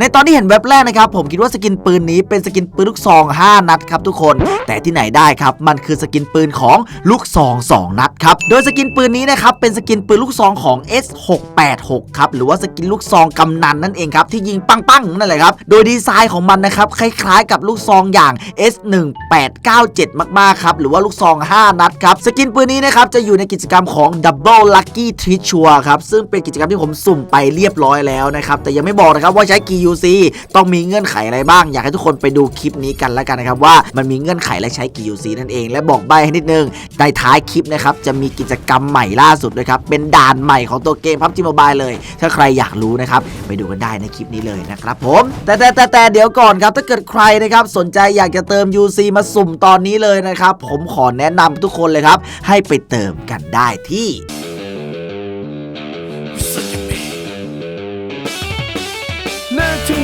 ในตอนที่เห็นเว็บแรกนะครับ ผมคิดว่าสกินปืนนี้เป็นสกินปืนลูกซอง 5 นัดครับทุกคน แต่ที่ไหนได้ครับ มันคือสกินปืนของลูกซอง 2 นัดครับ โดยสกินปืนนี้นะครับ เป็นสกินปืนลูกซองของ S686 ครับ หรือว่าสกินลูกซองกำนันนั่นเองครับ ที่ยิงปังๆนั่นแหละครับ โดยดีไซน์ของมันนะครับ คล้ายๆ กับลูกซองอย่าง S1897 มากๆครับ หรือว่าลูกซอง 5 นัดครับ สกินปืนนี้นะครับจะอยู่ในกิจกรรมของ Double Lucky Treat ชัวครับ ซึ่งเป็นกิจกรรมที่ผมสุ่มไปเรียบร้อยแล้วนะครับ แต่ยังไม่บอกนะครับว่าใช้กี่ UC ต้องมีเงื่อนไขอะไรบ้าง อยากให้ทุกคนไปดูคลิปนี้กันแล้วกันนะครับว่ามันมีเงื่อนไขและใช้กี่ UC นั่นเอง และบอกใบให้นิดนึงในท้ายคลิปนะครับจะมีกิจกรรมใหม่ล่าสุดด้วยครับเป็นด่านใหม่ของตัวเกม PUBG Mobile เลย ถ้าใครอยากรู้นะครับไปดูกันได้ในคลิปนี้เลยนะครับผมแต่แต่แต่แต่เดี๋ยวก่อนครับถ้าเกิดใครนะครับสนใจอยากจะเติม UC มาสุ่มตอนนี้เลยนะครับผมขอแนะนำทุกคนเลยครับให้ไปเติมกันได้ที่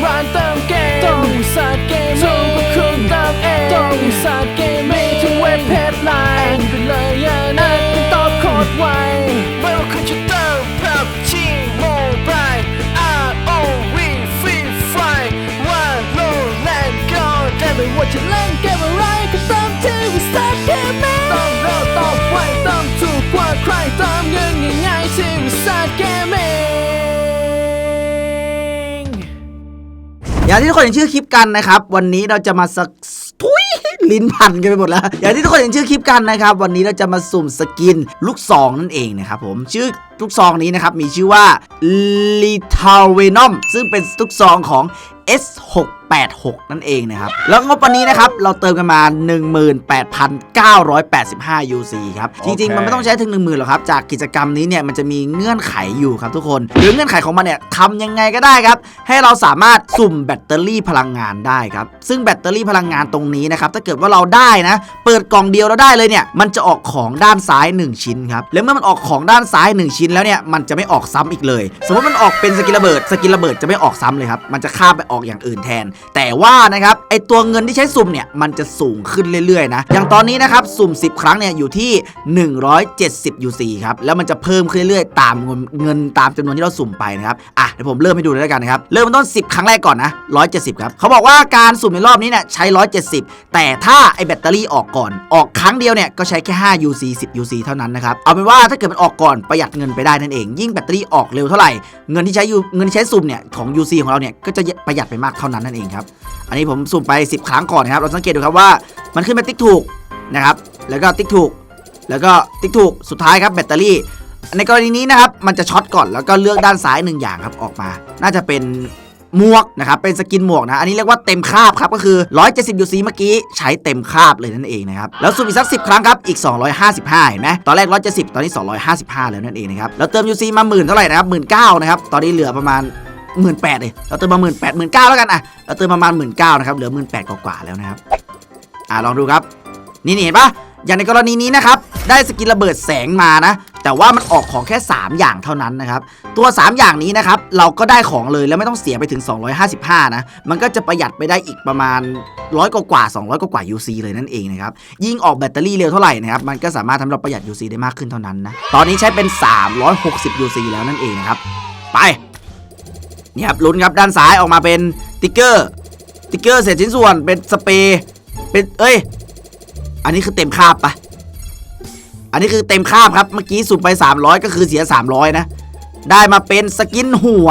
ร้านเติมเกมต้องสาเกมถูกกว่าคุณเติมเองต้องสาเกมมีทุกเว็บเพจไลน์ อย่างที่ทุกคนเห็นชื่อคลิปกันนะครับ วันนี้เราจะมาสักทุยลิ้นพันกันไปหมดแล้ว อย่างที่ทุกคนเห็นชื่อคลิปกันนะครับ วันนี้เราจะมาสุ่มสกินลูกซองนั่นเองนะครับผมชื่อ ลูกซองนี้นะครับ มีชื่อว่า l i t a v e n o m ซึ่งเป็นลูกซองของ S686 นั่นเองนะครับ แล้วงบวันนี้นะครับ เราเติมกันมา 18,985 UC ครับ จริง ๆ มันไม่ต้องใช้ถึง 10,000หรอกครับ จากกิจกรรมนี้เนี่ย มันจะมีเงื่อนไขอยู่ครับทุกคน หรือเงื่อนไขของมันเนี่ยทำยังไงก็ได้ครับ ให้เราสามารถสุ่มแบตเตอรี่พลังงานได้ครับ ซึ่งแบตเตอรี่พลังงานตรงนี้นะครับ ถ้าเกิดว่าเราได้นะ เปิดกล่องเดียวแล้วได้เลยเนี่ย มันจะออกของด้านซ้าย 1 ชิ้นครับ แล้วเมื่อมันออกของด้านซ้าย 1 ชิ้นแล้วเนี่ยมันจะไม่ออกซ้ำอีกเลย สมมติมันออกเป็นสกิลระเบิดสกิลระเบิดจะไม่ออกซ้ำเลยครับมันจะข้ามไปออกอย่างอื่นแทน แต่ว่านะครับไอตัวเงินที่ใช้สุ่มเนี่ยมันจะสูงขึ้นเรื่อยๆนะอย่างตอนนี้นะครับสุ่ม 10 ครั้งเนี่ยอยู่ที่ 170 UC ครับแล้วมันจะเพิ่มขึ้นเรื่อยๆตามเงินเงินตามจำนวนที่เราสุ่มไปนะครับอะเดี๋ยวผมเริ่มให้ดูเลยแล้วกันนะครับเริ่มต้น 10 ครั้งแรกก่อนนะ170ครับเขาบอกว่าการสุ่มในรอบนี้เนี่ยใช้ 170 แต่ถ้าไอแบตเตอรี่ออกก่อน ออกครั้งเดียวเนี่ยก็ใช้แค่5 UC 10 UC เท่านั้นนะครับเอาเป็นว่าถ้าเกิดมันออกก่อนประหยัดเงินไปได้นั่นเอง ยิ่งแบตเตอรี่ออกเร็วเท่าไหร่ เงินที่ใช้ยูเงินที่ใช้สุ่มเนี่ยของ UC ของเราเนี่ยก็จะประหยัดไปมากเท่านั้นนั่นเองครับ อันนี้ผมสุ่มไป 10 ครั้งก่อนนะครับ เราสังเกตดูครับว่ามันขึ้นมาติ๊กถูกนะครับ แล้วก็ติ๊กถูก แล้วก็ติ๊กถูก สุดท้ายครับแบตเตอรี่ ในกรณีนี้นะครับมันจะช็อตก่อนแล้วก็เลือกด้านซ้ายหนึ่งอย่างครับออกมา น่าจะเป็น หมวกนะครับเป็นสกินหมวกนะอันนี้เรียกว่าเต็มคาบครับก็คือ 170 UC เมื่อกี้ใช้เต็มคาบเลยนั่นเองนะครับแล้วสุ่มอีกสัก10 ครั้งครับอีก 255เห็นไหมตอนแรก 170 ตอนนี้ 255 แล้วนั่นเองนะครับแล้วเติม UC มาหมื่นเท่าไหร่นะครับหมื่นเก้านะครับตอนนี้เหลือประมาณหมื่นแปดเลยเราเติมมาหมื่นแปดหมื่นเก้าแล้วกันอะเราเติมประมาณหมื่นเก้านะครับเหลือหมื่นแปดกว่าแล้วนะครับอะลองดูครับ นี่นี่เห็นปะอย่างในกรณีนี้นะครับ ได้สกินระเบิดแสงมานะ แต่ว่ามันออกของแค่ 3 อย่างเท่านั้นนะครับ ตัว 3 อย่างนี้นะครับ เราก็ได้ของเลยแล้วไม่ต้องเสียไปถึง 255 นะ มันก็จะประหยัดไปได้อีกประมาณร้อยกว่า 200 กว่าๆ UC เลยนั่นเองนะครับ ยิ่งออกแบตเตอรี่เร็วเท่าไหร่นะครับ มันก็สามารถทำเราประหยัด UC ได้มากขึ้นเท่านั้นนะ ตอนนี้ใช้เป็น 360 UC แล้วนั่นเองนะครับ ไปนี่ครับลุ้นครับด้านซ้ายออกมาเป็นติ๊กเกอร์ติ๊กเกอร์เศษชิ้นส่วนเป็นสเปรย์เป็นเอ้ย อันนี้คือเต็มคาบปะ อันนี้คือเต็มคาบครับ เมื่อกี้สุ่มไป 300 ก็คือเสีย 300 นะ ได้มาเป็นสกินหัว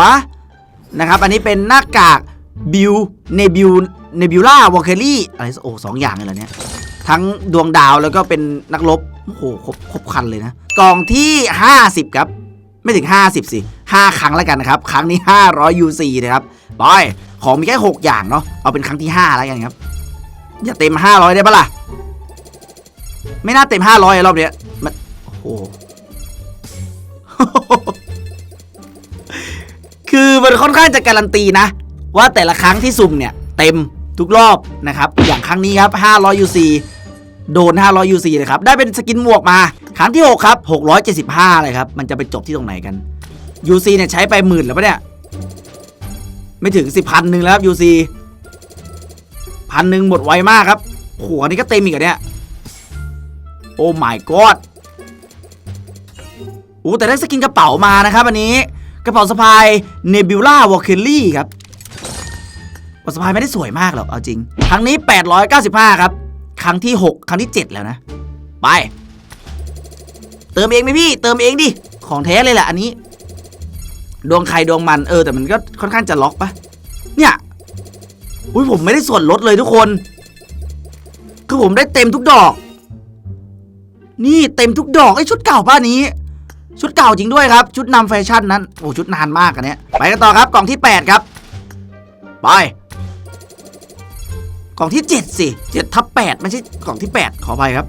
นะครับ อันนี้เป็นหน้ากากบิวเนบิวเนบิวล่าวอลเคลี่อะไรโอ้สองอย่างเลยเหรอเนี่ย ทั้งดวงดาวแล้วก็เป็นนักรบ โอ้โหครบครบคันเลยนะ กล่องที่ 50 ครับ ไม่ถึง 50 สิ 5 ครั้งแล้วกันนะครับ ครั้งนี้ 500 UC นะครับบอย ของมีแค่ 6 อย่างเนาะ เอาเป็นครั้งที่ 5 แล้วกันครับ อย่าเต็ม 500 ได้ปะล่ะ ไม่น่าเต็ม500อะรอบเนี้ยมันโอ้โหคือมันค่อนข้างจะการันตีนะ ว่าแต่ละครั้งที่สุ่มเนี่ย เต็มทุกรอบนะครับ อย่างครั้งนี้ครับ 500 UC โดน 500 UC เลยครับ ได้เป็นสกินหมวกมา ครั้งที่ 6 ครับ 675 เลยครับ มันจะไปจบที่ตรงไหนกัน UC เนี่ยใช้ไปหมื่นแล้วปะเนี่ย ไม่ถึงสิพันหนึ่งแล้วครับ UC พันหนึ่งหมดไวมากครับโหอันนี้ก็เต็มอีกเหรอเนี่ย โอ้ my god โอ้แต่ได้สกินกระเป๋ามานะครับอันนี้กระเป๋าสะพาย Nebula w a l k e r y ครับบทสะพายไม่ได้สวยมากหรอกเอาจริง ครั้งนี้ 895 ครับ ครั้งที่ 6 ครั้งที่ 7 แล้วนะ ไป เติมเองไหมพี่ เติมเองดิ ของแท้เลยแหละอันนี้ ดวงใครดวงมันเออแต่มันก็ค่อนข้างจะล็อกปะเนี่ยอุ้ยผมไม่ได้ส่วนลดเลยทุกคน คือผมได้เต็มทุกดอก นี่เต็มทุกดอกไอ้ชุดเก่าป้านี้ ชุดเก่าจริงด้วยครับ ชุดนำแฟชั่นนั้นโอ้ชุดนานมากอันเนี้ยไปกันต่อครับกล่องที่ 8 ครับไปกล่องที่ 7 สิ7ทับ8ไม่ใช่กล่องที่ 8 ขออภัยครับ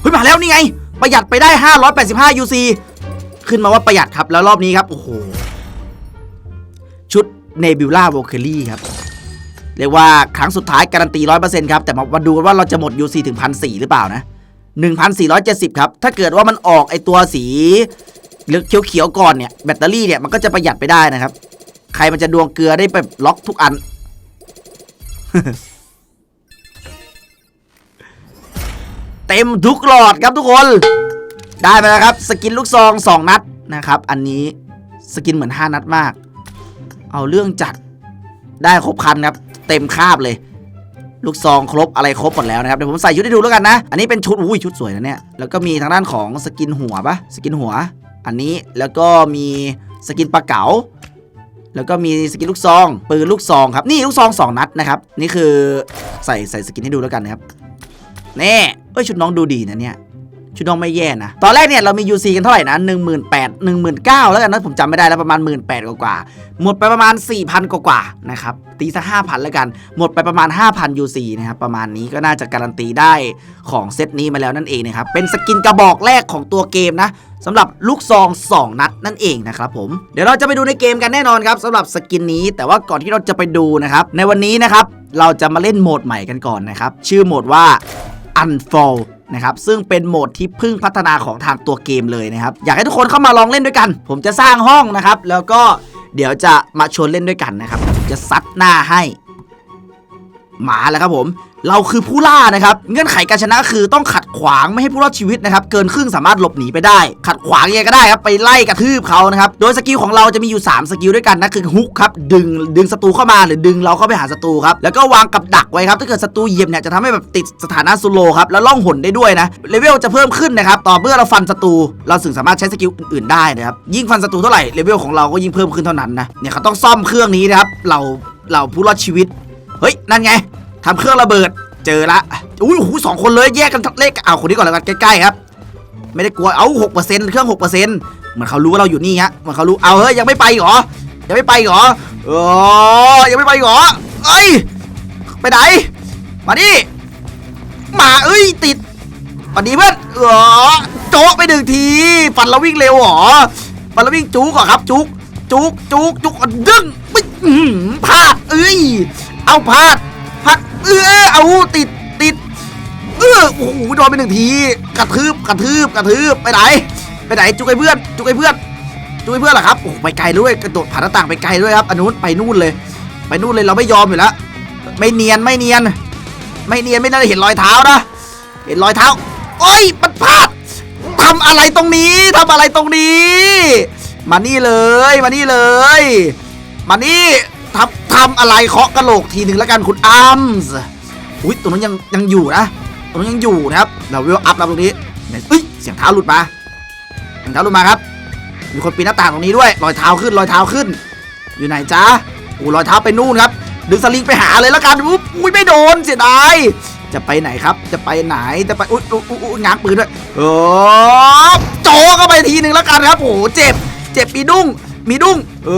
เฮ้ยมาแล้วนี่ไง ประหยัดไปได้ 585 UC ขึ้นมาว่าประหยัดครับแล้วรอบนี้ครับโอ้โหชุดเนบิวล่าโวเคลี่ครับเรียกว่าครั้งสุดท้ายการันตี 100%ครับ แต่มามาดูกันว่าเราจะหมด UC ถึงพันสหรือเปล่านะ 1,470 ครับ ถ้าเกิดว่ามันออกไอตัวสีเหลืองเขียวๆก่อนเนี่ย แบตเตอรี่เนี่ยมันก็จะประหยัดไปได้นะครับ ใครมันจะดวงเกลือได้แบบล็อกทุกอัน เต็มทุกหลอดครับทุกคน ได้ไปแล้วครับ สกินลูกซอง 2 นัดนะครับ อันนี้สกินเหมือน 5 นัดมาก เอาเรื่องจัดได้ครบคันครับ เต็มคาบเลย ลูกซองครบอะไรครบหมดแล้วนะครับเดี๋ยวผมใส่ชุดให้ดูแล้วกันนะ อันนี้เป็นชุดอุ้ยชุดสวยนะเนี่ยแล้วก็มีทางด้านของสกินหัวปะสกินหัว อันนี้แล้วก็มีสกินปลาเก๋าแล้วก็มีสกินลูกซองปืนลูกซองครับนี่ลูกซองสองนัดนะครับนี่คือใส่ใส่สกินให้ดูแล้วกันนะครับแน่เอ้ยชุดน้องดูดีนะเนี่ย ชุดน้องไม่แย่นะ ตอนแรกเนี่ยเรามี UC กันเท่าไหร่นะ 1 8 0 0 0 1 9 0 0แล้วกันนะผมจำไม่ได้แล้วประมาณ 1 8 0 0 0กว่า หมดไปประมาณ 4,000 กว่าๆนะครับ ตีสัก5,000 แล้วกัน หมดไปประมาณ 5,000 UC นะครับ ประมาณนี้ก็น่าจะการันตีได้ของเซตนี้มาแล้วนั่นเองนะครับ เป็นสกินกระบอกแรกของตัวเกมนะสำหรับลูกซอง 2 นัดนั่นเองนะครับผมเดี๋ยวเราจะไปดูในเกมกันแน่นอนครับสำหรับสกินนี้ แต่ว่าก่อนที่เราจะไปดูนะครับในวันนี้นะครับเราจะมาเล่นโหมดใหม่กันก่อนนะครับชื่อโหมดว่า Unfold นะครับซึ่งเป็นโหมดที่เพิ่งพัฒนาของทางตัวเกมเลยนะครับอยากให้ทุกคนเข้ามาลองเล่นด้วยกัน ผมจะสร้างห้องนะครับ แล้วก็เดี๋ยวจะมาชวนเล่นด้วยกันนะครับผมจะซัดหน้าให้ หมาแล้วครับผม เราคือผู้ล่านะครับ เงื่อนไขการชนะคือต้องขัดขวางไม่ให้ผู้รอดชีวิตนะครับ เกินครึ่งสามารถหลบหนีไปได้ ขัดขวางยังไงก็ได้ครับไปไล่กระทืบเขานะครับ โดยสกิลของเราจะมีอยู่ 3 สกิลด้วยกันนะคือฮุกครับดึงดึงศัตรูเข้ามาหรือดึงเราเข้าไปหาศัตรูครับแล้วก็วางกับดักไว้ครับถ้าเกิดศัตรูเหยียบเนี่ยจะทำให้แบบติดสถานะสโลครับแล้วล่องหนได้ด้วยนะเลเวลจะเพิ่มขึ้นนะครับต่อเมื่อเราฟันศัตรูเราถึงสามารถใช้สกิลอื่นๆได้นะครับยิ่งฟันศัตรูเท่าไหร่เลเวลของเราก็ยิ่งเพิ่มขึ้นเท่านั้นนะเนี่ยเขาต้องซ่อมเครื่องนี้นะครับเราเราผู้รอดชีวิตเฮ้ย นั่นไง ทำเครื่องระเบิด เจอละอุ้ยโอ้โหสองคนเลยแยกกันเลขเอาคนนี้ก่อนแล้วกันใกล้ๆครับ ไม่ได้กลัวเอาหกเปอร์เซ็นต์เครื่องหกเปอร์เซ็นต์เหมือนเขารู้ว่าเราอยู่นี่ฮะเหมือนเขารู้เอาเฮ้ยยังไม่ไปหรอยังไม่ไปหรอเออยังไม่ไปหรอเอ้ยไปไหนมาดิมาเอ้ยติดปันดีเพื่อนเออโจ๊ะไปหนึ่งทีฟันเราวิ่งเร็วหรอฟันเราวิ่งจุกเหรอครับจุกจุกจุกจุกอะดึงไม่พลาดเอ้ยเอาพลาด เออเอาติดติดเออโอ้โหโดนไปหนึ่งทีกระทืบกระทืบกระทืบไปไหน ไปไหนจุกไอ้เพื่อนจุกไอ้เพื่อนจุกไอ้เพื่อนเหรอครับโอ้ไปไกลด้วยกระโดดผ่านหน้าต่างไปไกลด้วยครับอันนู้นไปนู่นเลย ไปนู่นเลยเราไม่ยอมอยู่แล้วไม่เนียนไม่เนียน ไม่เนียนไม่น่าจะเห็นรอยเท้านะเห็นรอยเท้าโอ้ยมันพลาดทำอะไรตรงนี้ทำอะไรตรงนี้ มานี่เลยมานี่เลย มานี่ ทำทำอะไรเคาะกระโหลกทีหนึ่งแล้วกันคุณอัมส์อุ้ยตรงนั้นยังยังอยู่นะตรงนั้นยังอยู่นะครับเราเวลอัพแล้วตรงนี้เอ้ยเสียงเท้าหลุดมาเสียงเท้าหลุดมาครับ มีคนปีนหน้าต่างตรงนี้ด้วยรอยเท้าขึ้นรอยเท้าขึ้น อยู่ไหนจ๊ะโอ้รอยเท้าไปนู่นครับดึงสลิงไปหาเลยแล้วกันอุ้ยไม่โดนเสียดายจะไปไหนครับ จะไปไหน จะไป อุ๊ยอุ๊ยอุ๊ยง้างปืนด้วยเออโจเข้าไปทีหนึ่งแล้วกันครับ โอ้โห เจ็บ เจ็บมีดุ้ง มีดุ้งเอ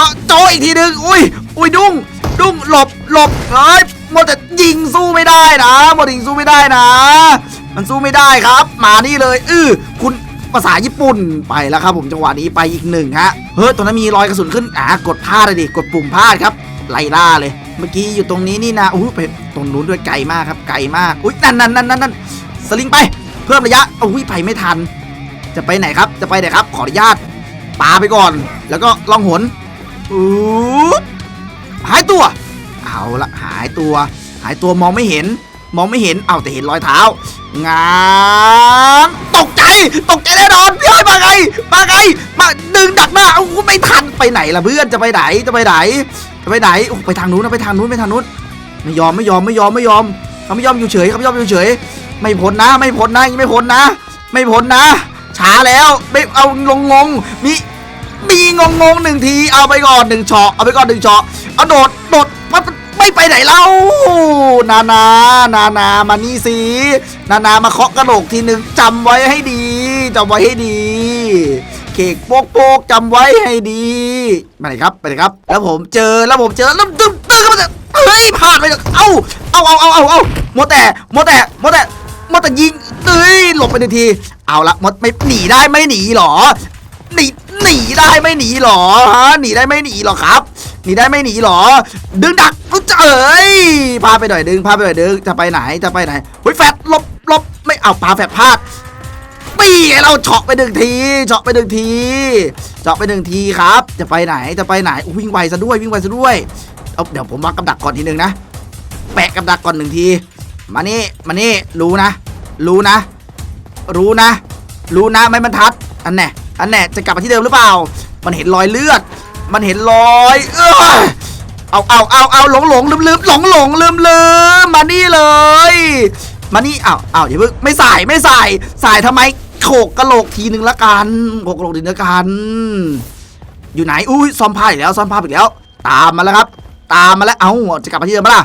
อโจอีกทีหนึ่งอุ้ยอุ้ยดุ้งดุ้งหลบหลบเฮ้ยหมดแต่ยิงสู้ไม่ได้นะหมดยิงสู้ไม่ได้นะ มันสู้ไม่ได้ครับ มานี่เลยอือคุณภาษาญี่ปุ่นไปแล้วครับ ผมจังหวะนี้ไปอีกหนึ่งฮะเฮ้ยตรงนั้นมีรอยกระสุนขึ้นอ่ากดพลาดเลยดิกดปุ่มพลาดครับไล่ล่าเลย เมื่อกี้อยู่ตรงนี้นี่นะอู้ไปตรงนู้นด้วยไกลมากครับไกลมากอุ้ยนั่นนั่นนั่นนั่นนั่นสลิงไป เพิ่มระยะอุ้ยไปไม่ทัน จะไปไหนครับจะไปไหนครับ ขออนุญาต ปาไปก่อน แล้วก็ล่องหนอู้หายตัว เอาละหายตัว หายตัวมองไม่เห็น มองไม่เห็น เอาแต่เห็นรอยเท้า งามตกใจ ตกใจแน่นอนพี่เอ้ยมาไง มาไง มาดึงดักหน้า เอาไม่ทัน ไปไหนล่ะเพื่อน จะไปไหน จะไปไหน จะไปไหนโอ้ไปทางนู้นนะไปทางนู้นไปทางนู้น ไม่ยอมไม่ยอมไม่ยอมไม่ยอมเขาไม่ยอมอยู่เฉยเขาไม่ยอมอยู่เฉย ไม่พ้นนะ ไม่พ้นนะ ไม่พ้นนะ ไม่พ้นนะ ช้าแล้วไม่เอางงงงมีมีงงงงหนึ่งทีเอาไปก่อนหนึ่งเฉาะเอาไปก่อนหนึ่งเฉาะเอาโดดโดดมันไม่ไปไหนเล่านานานานามานี่สินานามาเคาะกระโหลกทีหนึ่งจำไว้ให้ดีจำไว้ให้ดีเค้กโป๊กโป๊กจำไว้ให้ดีมาเลยครับไปเลยครับ แล้วผมเจอแล้วผมเจอแล้วตึ้งตึ้งก็มันจะเฮ้ยพลาดไปเลยเอ้าเอาเอาเอาเอาเอาโมแต่โมแต่โมแต่โมแต่ยิง เอ้ยหลบไปหนึ่งที เอาละมดไม่หนีได้ไม่หนีหรอหนีหนีได้ไม่หนีหรอฮะหนีได้ไม่หนีหรอครับหนีได้ไม่หนีหรอ ดึงดักเอ้ยพาไปหน่อยดึงพาไปหน่อยดึงจะไปไหนจะไปไหนเฮ้ยแฟดลบลบไม่เอาปาแฟดพลาดปีไงเราเฉาะไปหนึ่งทีเฉาะไปหนึ่งทีเฉาะไปหนึ่งทีครับ จะไปไหนจะไปไหนวิ่งไวซะด้วยวิ่งไวซะด้วยเอาเดี๋ยวผมวางกับดักก่อนทีหนึ่งนะแปะกับดักก่อนหนึ่งที มานี่มานี่รู้นะ รู้นะ รู้นะ รู้นะไม่บรรทัด อันแน่อันแน่จะกลับมาที่เดิมหรือเปล่า มันเห็นรอยเลือด มันเห็นรอย เออเอาเอาเอาเอาหลงหลงลืมลืมหลงหลงลืมลืมมานี่เลย มานี่เอ้าวอ้าอย่าเพิ่งไม่ใส่ไม่ใส่ใส่ทำไมโขกกระโหลกทีนึงละกันโขกกระโหลกทีนึงละกัน อยู่ไหนอุ้ยซ่อมผ้าอีกแล้วซ่อมผ้าอีกแล้ว ตามมาแล้วครับ ตามมาแล้วเอ้าจะกลับมาที่เดิมปะล่ะ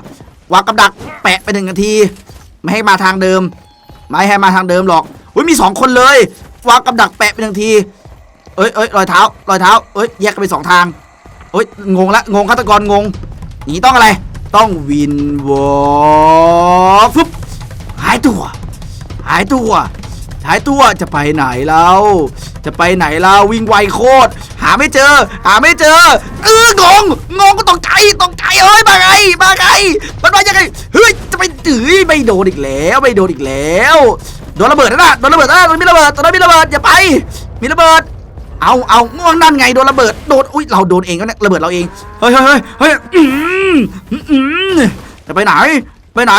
วางกับดักแปะไปหนึ่งนาที ไม่ให้มาทางเดิม ไม่ให้มาทางเดิมหรอกอุ้ยมีสองคนเลยวางกับดักแปะไปหนึ่งที เอ้ยเอ้ยรอยเท้ารอยเท้าเอ้ยแยกกันไปสองทางเอ้ยงงละงงฆาตกรงงอย่างนี้ต้องอะไร ต้องวินวอฟึบหายตัว หายตัว หายตัวจะไปไหนเราจะไปไหนเราวิ่งไวโคตรหาไม่เจอ หาไม่เจอเอองงงงก็ตกใจตกใจเอ้ยมาไงมาไงมันมายังไงเฮ้ย จะไปถือไม่โดนอีกแล้วไม่โดนอีกแล้วโดนระเบิดนะน่ะโดนระเบิดนะโดนมีระเบิดโดนมีระเบิดอย่าไป มีระเบิด เอาเอาง่วงนั่นไงโดนระเบิดโดนอุ้ยเราโดนเองก็เนี่ยระเบิดเราเองเฮ้ยเฮ้ยเฮ้ยเฮ้ยอืมอืมจะไปไหน ไปไหน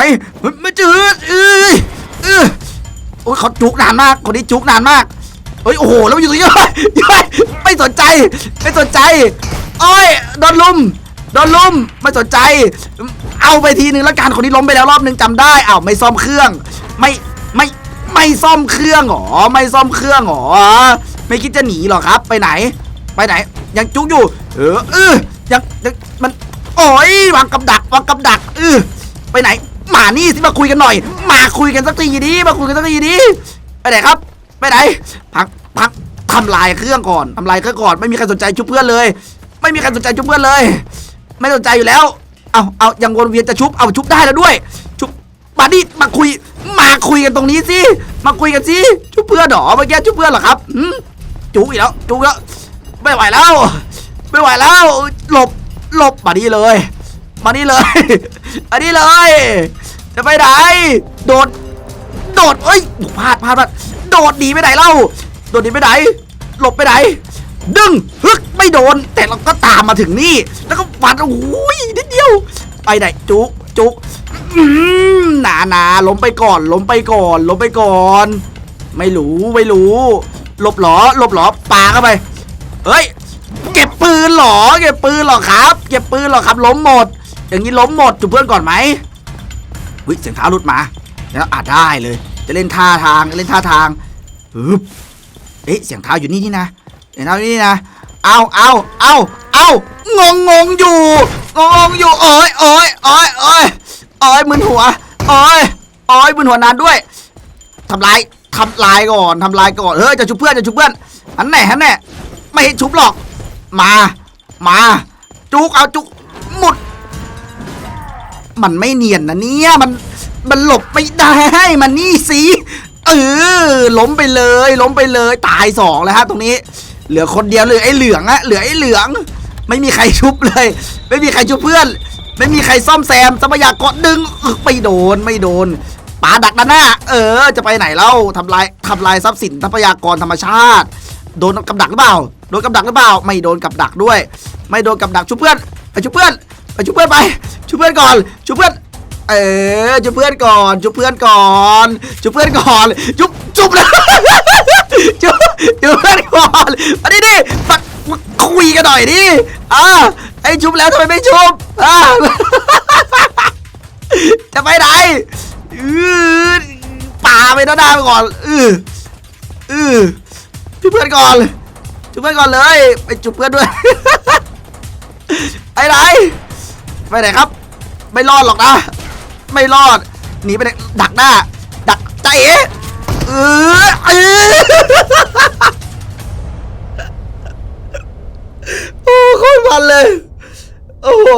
ไม่จืดเอ้ยเอ้ยโอ้ยเขาจุกนานมากคนนี้จุกนานมากเฮ้ยโอ้โหแล้วอยู่ตรงนี้เฮ้ยเฮ้ยไม่สนใจไม่สนใจโอ้ยโดนลุมโดนลุมไม่สนใจ เอาไปทีนึงแล้วกันคนนี้ล้มไปแล้วรอบนึงจำได้อ้าวไม่ซ่อมเครื่อง ไม่ไม่ไม่ซ่อมเครื่องหรอไม่ซ่อมเครื่องหรอไม่คิดจะหนีหรอครับ ไปไหน ไปไหน ยังจุกอยู่ เออเออยังยังมันโอ้ยวางกับดักวางกับดักเออไปไหนมานี่สิมาคุยกันหน่อย มาคุยกันสักทีดิมาคุยกันสักทีดิไปไหนครับ ไปไหนพักพักทำลายเครื่องก่อนทำลายเครื่องก่อน ไม่มีใครสนใจชุบเพื่อนเลย ไม่มีใครสนใจชุบเพื่อนเลย ไม่สนใจอยู่แล้ว เอาเอายังวนเวียนจะชุบเอาชุบได้แล้วด้วย ชุบมาดิมาคุย มาคุยกันตรงนี้สิมาคุยกันสิชุบเพื่อนเหรอเมื่อกี้ชุบเพื่อนเหรอครับหืมจุกอีกแล้วจุกแล้วไม่ไหวแล้ว ไม่ไหวแล้ว หลบหลบมานี่เลย มานี่เลยมานี่เลย จะไปไหนโดดโดดเอ้ยพลาดพลาดพลาดโดดหนีไปไหนเล่าโดดหนีไปไหน หลบไปไหน ดึงฮึกไม่โดน แต่เราก็ตามมาถึงนี่ แล้วก็ฟันโอ้ยนิดเดียว ไปไหนจุกจุกหนาหนาล้มไปก่อนล้มไปก่อนล้มไปก่อน ไม่รู้ไม่รู้หลบหรอหลบหรอปาเข้าไปเฮ้ย เก็บปืนหรอ เก็บปืนหรอครับ เก็บปืนหรอครับ ล้มหมด อย่างนี้ล้มหมดจุบเพื่อนก่อนไหมวิเสียงเท้าหลุดมา แล้วอาจได้เลย จะเล่นท่าทางเล่นท่าทางฮึบเอ๊ะเสียงเท้าอยู่นี่นี่นะ เสียงเท้านี่นะ เอาเอาเอาเอางงงงอยู่งงงอยู่โอ้ยโอ้ยโอ้ยโอ้ยโอ้ยมึนหัวโอ้ยโอ้ยมึนหัวนานด้วยทำลายทำลายก่อนทำลายก่อนเฮ้ยจะชุบเพื่อนจะชุบเพื่อนอันแน่อันแน่ไม่ให้ชุบหรอก มา มาจุกเอาจุกหมด มันไม่เนียนนะเนี่ยมันมันหลบไม่ได้มันนี่สิเออล้มไปเลย ล้มไปเลยตายสองแล้วฮะตรงนี้ เหลือคนเดียวเลยไอ้เหลืองอะเหลือไอ้เหลือง ไม่มีใครชุบเลย ไม่มีใครชุบเพื่อน ไม่มีใครซ่อมแซมทรัพยากรดึงไม่โดนไม่โดนป่าดักด้านหน้า เออ จะไปไหนเล่าทำลายทำลายทรัพย์สินทรัพยากรธรรมชาติ โดนกับดักหรือเปล่า โดนกับดักหรือเปล่า ไม่โดนกับดักด้วย ไม่โดนกับดักชุบเพื่อนไปชุบเพื่อนไปชุบเพื่อนไปชุบเพื่อนก่อนชุบเพื่อนเออชุบเพื่อนก่อนชุบเพื่อนก่อนชุบเพื่อนก่อนชุบชุบเลย ชุบชุบเพื่อนก่อนมาดิดิปัดคุยกันหน่อยดิอ่าไอ้ชุบแล้วทำไมไม่ชุบอ่าจะไปไหนอือป่าไปด้านหน้าไปก่อนอืออือจุบเพื่อนก่อนจุบเพื่อนก่อนเลย ไปจุบเพื่อนด้วยไอ้ไหนไปไหนครับ ไม่รอดหรอกนะ ไม่รอดหนีไปไหนดักหน้า ดักใจเอ๋ เออเออโอ้โคตรมันเลย โอ้โห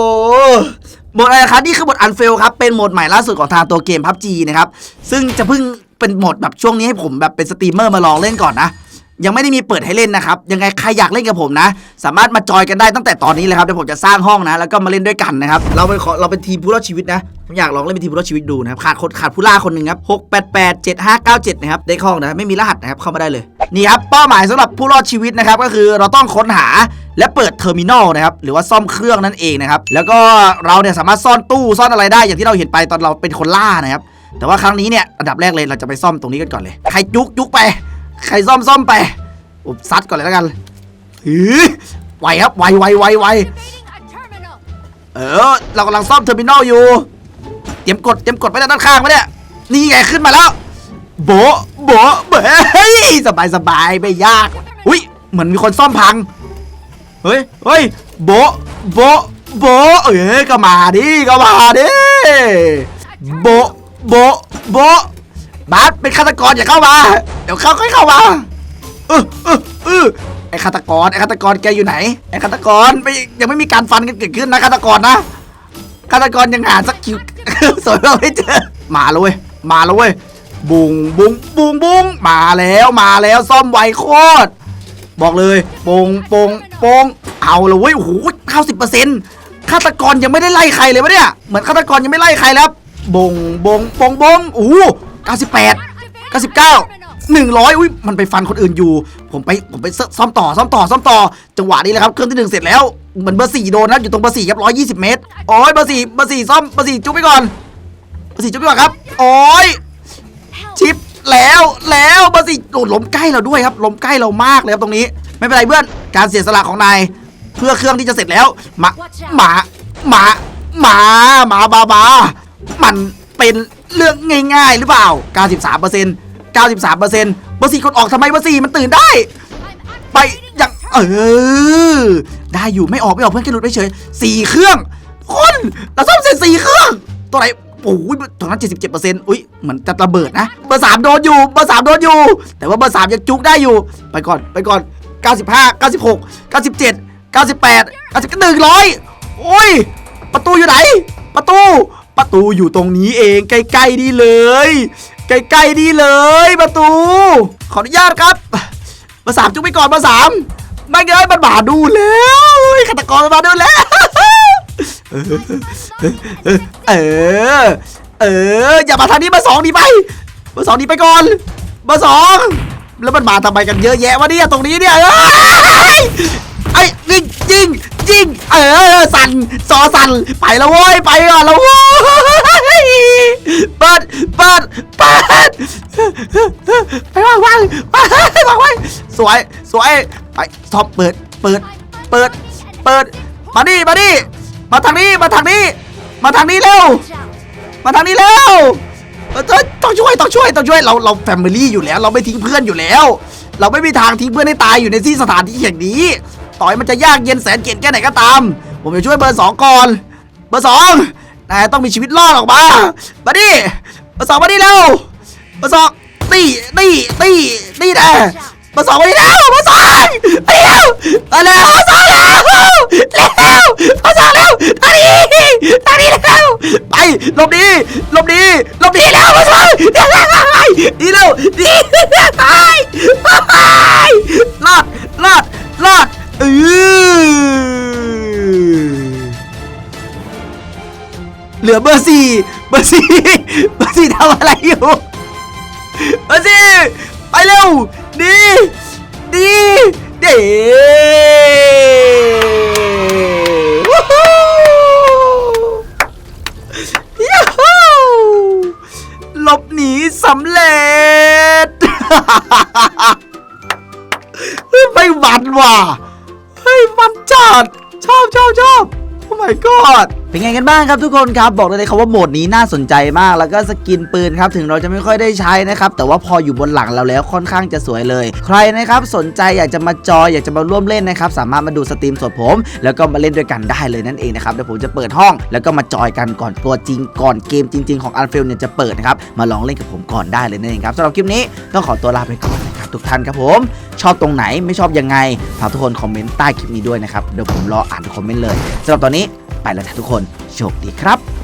หมดอะไรครับนี่คือหมดอันเฟลครับเป็นโหมดใหม่ล่าสุดของทางตัวเกมพับจีนะครับ ซึ่งจะเพิ่งเป็นโหมดแบบช่วงนี้ให้ผมแบบเป็นสตรีมเมอร์มาลองเล่นก่อนนะ ยังไม่ได้มีเปิดให้เล่นนะครับ ยังไงใครอยากเล่นกับผมนะ สามารถมาจอยกันได้ตั้งแต่ตอนนี้เลยครับเดี๋ยวผมจะสร้างห้องนะ แล้วก็มาเล่นด้วยกันนะครับ เราเป็นขอเราเป็นทีมผู้รอดชีวิตนะผมอยากลองเล่นเป็นทีมผู้รอดชีวิตดูนะครับขาดคนขาดผู้ล่าคนหนึ่งครับหกแปดแปดเจ็ดห้าเก้าเจ็ดนะครับได้ห้องนะไม่มีรหัสนะครับเข้ามาได้เลยนี่ครับเป้าหมายสำหรับผู้รอดชีวิตนะครับก็คือเราต้องค้นหาและเปิดเทอร์มินอลนะครับหรือว่าซ่อมเครื่องนั่นเองนะครับแล้วก็เราเนี่ยสามารถซ่อนตู้ซ่อนอะไรได้อย่างที่เราเห็นไปตอนเราเป็นคนล่านะครับแต่ว่าครั้งนี้เนี่ยอันดับแรกเลยเราจะไปซ่อมตรงนี้กันก่อนเลยใครจุกจุกไป รซ่อมซ่อมไปอุบซัดก่อนเลยแล้วกันหือไวครับไวไวไวไวเออ เรากำลังซ่อมเทอร์มินอลอยู่ เตรียมกดเตรียมกดไว้ด้านข้างไว้เนี่ย นี่ไงขึ้นมาแล้ว โบโบเบเฮ้ยสบายสบายไม่ยาก อุ้ยเหมือนมีคนซ่อมพัง เฮ้ยเฮ้ยโบโบโบเอ้ยก็มาดิก็มาดิโบโบโบ บาสเป็นฆาตกรอย่าเข้ามา เดี๋ยวเข้าค่อยเข้ามาเออเออเออไอฆาตกรไอฆาตกรแกอยู่ไหนไอฆาตกรไม่ยังไม่มีการฟันกันเกิดขึ้นนะฆาตกรนะฆาตกรยังหาสักคิวสวยเราไม่เจอมาแล้วเว้ยมาแล้วเว้ยบุงบุงบุงบุงมาแล้วมาแล้วซ่อมไวโคตรบอกเลยโปงโปงโปงเอาเลยเว้ยโอ้โหเก้าสิบเปอร์เซ็นต์ฆาตกรยังไม่ได้ไล่ใครเลยวะเนี่ยเหมือนฆาตกรยังไม่ไล่ใครแล้วบงบงบงบงโอ้ เก้าสิบแปด99 100 อุ้ยมันไปฟันคนอื่นอยู่ ผมไปผมไปซ่อมต่อซ่อมต่อซ่อมต่อจังหวะนี้แหละครับเครื่องที่หนึ่งเสร็จแล้วเหมือนเบอร์สี่โดนนะอยู่ตรงเบอร์สี่ครับ120เมตรโอ้ยเบอร์สี่เบอร์สี่ซ่อมเบอร์สี่จุ๊บไปก่อนเบอร์สี่จุ๊บไปก่อนครับโอ้ยชิปแล้วแล้วเบอร์สี่โดนล้มใกล้เราด้วยครับล้มใกล้เรามากเลยครับตรงนี้ ไม่เป็นไรเพื่อนการเสียสละของนายเพื่อเครื่องที่จะเสร็จแล้วมาหมาหมาหมาหมาบาบามันเป็น เรื่องง่ายๆ หรือเปล่า 93เปอร์เซ็นต์93เปอร์เซ็นต์เบอร์สี่กดออกทำไมเบอร์สี่มันตื่นได้ ไปอย่างเออ ได้อยู่ไม่ออกไม่ออกเพื่อนแค่หลุดไปเฉยสี่เครื่อง คนเราซ่อมเสร็จสี่เครื่อง ตัวไหนโอ้ยตรงนั้น 77เปอร์เซ็นต์อุ้ยเหมือนจะระเบิดนะ เบอร์สามโดนอยู่ เบอร์สามโดนอยู่ แต่ว่าเบอร์สามยังจุกได้อยู่ ไปก่อน ไปก่อน 95 96 97 98 99 100 โอ้ย ประตูอยู่ไหน ประตู ประตูอยู่ตรงนี้เองใกล้ๆนี่เลย ใกล้ๆนี่เลย ประตู ขออนุญาตครับเบอร์สามจุกไปก่อนเบอร์สามไม่เงยมันมาดูแล้วฆาตกรมันมาดูแล้วเออ เออ อย่ามาทางนี้เบอร์สองดีไปเบอร์สองดีไปก่อนเบอร์สองแล้วมันมาทำไมกันเยอะแยะวะเนี่ยตรงนี้เนี่ยเอ้ยไอ้ยิงยิง ยิงเออสั่นซอสั่นไปแล้วเว้ยไปก่อนแล้วเว้ยเปิดเปิดเปิดไปวางวางวางวางไว้สวยสวยไปท็อปเปิดเปิด เปิด เปิดมาดิมาดิมาทางนี้มาทางนี้ มาทางนี้เร็วมาทางนี้แล้วเออต้องช่วยต้องช่วยต้องช่วยเราเราแฟมิลี่อยู่แล้ว เราไม่ทิ้งเพื่อนอยู่แล้ว เราไม่มีทางทิ้งเพื่อนให้ตายอยู่ในที่สถานที่อย่างนี้ ต่อยมันจะยากเย็นแสนเข็ญแค่ไหนก็ตาม ผมจะช่วยเบอร์สองก่อน เบอร์สองนายต้องมีชีวิตรอดออกมามาดิเบอร์สองมาดิเร็วเบอร์สองตีตีตีตีแน่เบอร์สองมาดิแล้วเบอร์สองมาดิแล้วมาแล้วเบอร์สองแล้วแล้วเบอร์สองแล้วตอนนี้ตอนนี้แล้วไปหลบดีหลบดีหลบดีแล้วเบอร์สองดีเร็วดีไปไปรอดรอดรอด เออเหลือเบอร์สี่เบอร์สี่เบอร์สี่ทำอะไรอยู่เบอร์สี่ไปเร็วดีดีเด้หลบหนีสำเร็จไม่หวั่นว่ะ เฮ้ยมันจัดชอบชอบชอบ โอ้ my god เป็นไงกันบ้างครับทุกคนครับบอกเลยครับว่าโหมดนี้น่าสนใจมาก แล้วก็สกินปืนครับถึงเราจะไม่ค่อยได้ใช้นะครับแต่ว่าพออยู่บนหลังเราแล้วค่อนข้างจะสวยเลย ใครนะครับสนใจอยากจะมาจอยอยากจะมาร่วมเล่นนะครับสามารถมาดูสตรีมสดผม แล้วก็มาเล่นด้วยกันได้เลยนั่นเองนะครับเดี๋ยวผมจะเปิดห้อง แล้วก็มาจอยกันก่อนตัวจริงก่อนเกมจริง ๆ ของอันเฟลเนี่ยจะเปิดนะครับมาลองเล่นกับผมก่อนได้เลยนั่นเองครับสำหรับคลิปนี้ต้องขอตัวลาไปก่อนนะครับทุกท่านครับผม ชอบตรงไหนไม่ชอบยังไงฝากทุกคนคอมเมนต์ใต้คลิปนี้ด้วยนะครับเดี๋ยวผมรออ่านคอมเมนต์เลยสำหรับตอนนี้ ไปแล้วนะทุกคนโชคดีครับ